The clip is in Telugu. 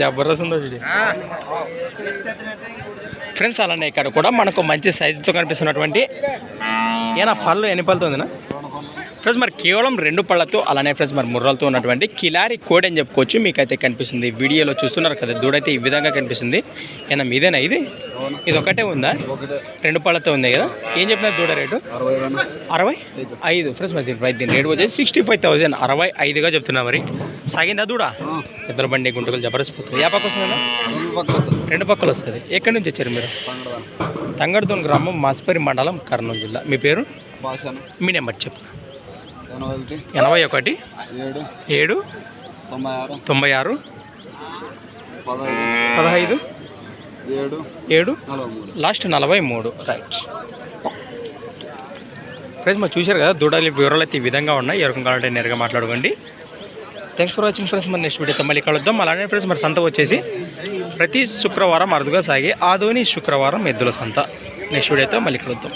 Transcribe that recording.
జబర్దస్త్ ఉందో చూడి. ఫ్రెండ్స్ అలానే ఇక్కడ కూడా మనకు మంచి సైజుతో కనిపిస్తున్నటువంటి ఏనా పళ్ళు ఎన్ని పళ్ళతో ఉందినా ఫ్రెండ్స్ మరి కేవలం రెండు పళ్ళతో అలానే ఫ్రెండ్స్ మరి ముర్రలతో ఉన్నటువంటి కిలారి కోడ్ అని చెప్పుకోవచ్చు. మీకైతే కనిపిస్తుంది వీడియోలో చూస్తున్నారు కదా దూడైతే ఈ విధంగా కనిపిస్తుంది. ఏనా మీదేనా ఇది? ఇది ఒకటే ఉందా? రెండు పళ్ళతో ఉంది కదా? ఏం చెప్పిన దూడ రేటు? అరవై ఐదు. ఫ్రెండ్స్ మరి దీని దీని రేటు వచ్చేసి సిక్స్టీ ఫైవ్ థౌసండ్ అరవై ఐదుగా చెప్తున్నా మరి. సాగిందా దూడ? ఇద్దరు బండి గుంటకలు జబర్దస్త్ ఏ పక్క వస్తుందా రెండు పక్కలు వస్తుంది. ఎక్కడి నుంచి వచ్చారు మీరు? తంగడుతోని గ్రామం మాస్పరి మండలం కర్నూలు జిల్లా. మీ పేరు? మీ నెంబర్ చెప్పు. ఎనభై ఒకటి ఏడు తొంభై ఆరు పదహైదు ఏడు లాస్ట్ నలభై మూడు. రైట్ ఫ్రెండ్స్ మరి చూశారు కదా దూడలి వివరాలు అయితే ఈ విధంగా ఉన్నాయి. ఎవరికి కావాలంటే నేరుగా మాట్లాడుకోండి. థ్యాంక్స్ ఫర్ వాచింగ్ ఫ్రెండ్స్ మరి నెక్స్ట్ వీడియోతో మళ్ళీ కలుద్దాం. అలానే ఫ్రెండ్స్ మరి సంత వచ్చేసి ప్రతి శుక్రవారం అరుదుగా సాగే ఆదోని శుక్రవారం ఎద్దుల సంత. నెక్స్ట్ వీడియోతో మళ్ళీ కలుద్దాం.